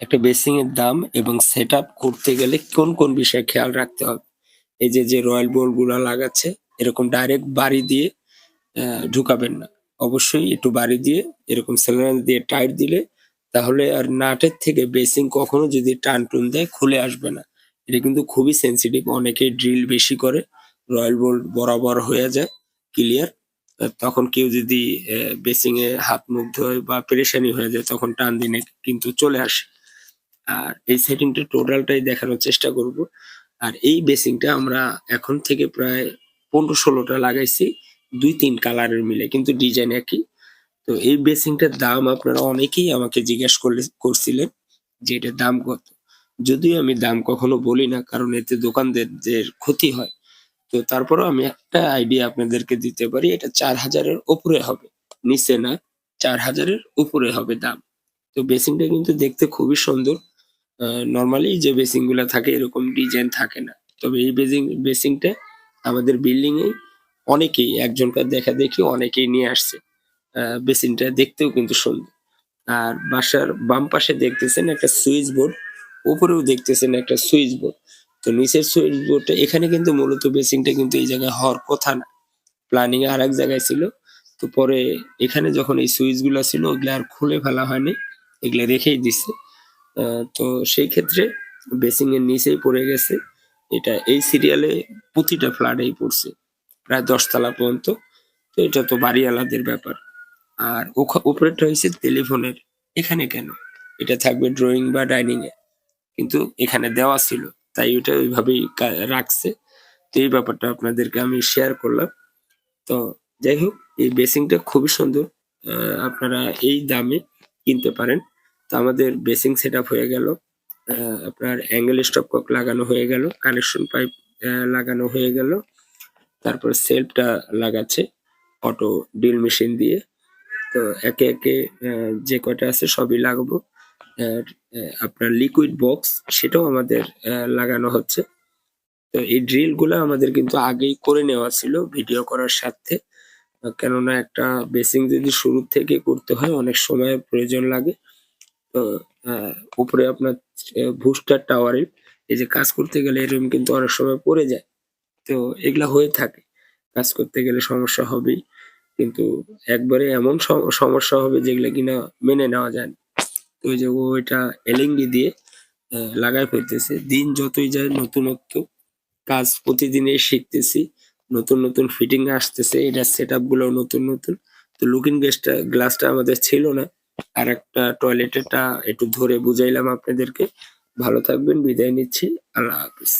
একটা বেসিং এর দাম এবং সেট করতে গেলে কোন কোন বিষয়ে খেয়াল রাখতে হবে? এই যে যে রয়্যাল বোল্টগুলো লাগাচ্ছে, এরকম ডাইরেক্ট বাড়ি দিয়ে ঢুকাবেন না। অবশ্যই একটু বাড়ি দিয়ে, এরকম সেলেন্স দিয়ে টাইট দিলে তাহলে আর নাটের থেকে বেসিং কখনো যদি টান টুন দেয়, খুলে আসবে না। এটা কিন্তু খুবই সেন্সিটিভ অনেকেই ড্রিল বেশি করে, রয়্যাল বোল্ট বরাবর হয়ে যায় ক্লিয়ার তখন কেউ যদি বেসিং এ হাত মুখ ধোয় বা পেরেশানি হয়ে যায়, তখন টান দিনে কিন্তু চলে আসে। আর এই সেটিংটা টোটালটাই দেখানোর চেষ্টা করব। আর এই বেসিংটা আমরা এখন থেকে প্রায় পনেরো ষোলোটা লাগাইছি, দুই তিন কালারের মিলে, কিন্তু ডিজাইন একই। তো এই বেসিংটার দাম আপনারা অনেকেই আমাকে জিজ্ঞেস করলে, করছিলেন যে এটার দাম কত। যদিও আমি দাম কখনো বলি না, কারণ এতে দোকানদারদের ক্ষতি হয়। তো তারপরেও আমি একটা আইডিয়া আপনাদেরকে দিতে পারি, এটা চার হাজারের উপরে হবে, নিচে না, চার হাজারের উপরে হবে দাম। তো বেসিংটা কিন্তু দেখতে খুবই সুন্দর। নর্মালি যে বেসিংগুলা থাকে এরকম ডিজাইন থাকে না। তবে এই বেসিং বেসিংটা আমাদের বিল্ডিং এ অনেকেই একজনকার দেখা দেখি অনেকেই নিয়ে আসছে। বেসিনটা দেখতেও কিন্তু সুন্দর। আর বাসার বাম পাশে দেখতেছেন একটা সুইচ বোর্ড উপরেও দেখতেছেন একটা সুইচ বোর্ড তো নিচের সুইচ বোর্ডটা এখানে কিন্তু মূলত বেসিংটা কিন্তু এই জায়গায় হওয়ার কথা না। প্ল্যানিং আর এক জায়গায় ছিল। তো পরে এখানে যখন এই সুইচগুলা ছিল, ওগুলা আর খুলে ফেলা হয়নি। এগুলা রেখেই দিছে। তো সেই ক্ষেত্রে বেসিং এর নিচেই পড়ে গেছে। এটা এই সিরিয়ালে প্রতিটা ফ্ল্যাটেই পড়ছে, প্রায় দশতলা পর্যন্ত। তো এটা তো বাড়িওয়ালাদের ব্যাপার। আর উপরেরটা হয়েছে টেলিফোনের এখানে কেন? এটা থাকবে ড্রয়িং বা ডাইনিং এ কিন্তু এখানে দেওয়া ছিল, তাই ওটা ওইভাবেই রাখছে। তো এই ব্যাপারটা আপনাদেরকে আমি শেয়ার করলাম। তো যাই হোক, এই বেসিংটা খুবই সুন্দর। আপনারা এই দামে কিনতে পারেন। তো আমাদের বেসিং সেট হয়ে গেল। আপনার অ্যাঙ্গেল স্টপ কক লাগানো হয়ে গেল, কানেকশন পাইপ লাগানো হয়ে গেল। তারপর সেলফটা লাগাচ্ছে অটো ড্রিল মেশিন দিয়ে। তো একে একে যে কয়টা আছে সবই লাগাবো। আপনার লিকুইড বক্স সেটাও আমাদের লাগানো হচ্ছে। তো এই ড্রিলগুলো আমাদের কিন্তু আগেই করে নেওয়া ছিল ভিডিও করার সাথে। কেননা একটা বেসিং যদি শুরু থেকে করতে হয়, অনেক সময় প্রয়োজন লাগে। উপরে আপনার বুস্টার টাওয়ারে এই যে কাজ করতে গেলে এরকম কিন্তু অনেক সময় পড়ে যায়। তো এগুলা হয়ে থাকে। কাজ করতে গেলে সমস্যা হবেই। কিন্তু একবারে এমন সম- সমস্যা হবে যেগুলো কিনা মেনে নেওয়া যায় না। তো ওই যে ওইটা এলিঙ্গি দিয়ে লাগাই ফেলতেছে। দিন যতই যায় নতুনত্ব কাজ প্রতিদিনই শিখতেছি। নতুন নতুন ফিটিং আসতেছে। এটা সেটগুলো নতুন নতুন। তো লুকিং গ্লাসটা গ্লাসটা আমাদের ছিল না। আর একটা টয়লেটেরটা একটু ধরে বুঝাইলাম আপনাদেরকে। ভালো থাকবেন বিদায় নিচ্ছি আল্লাহ হাফিজ।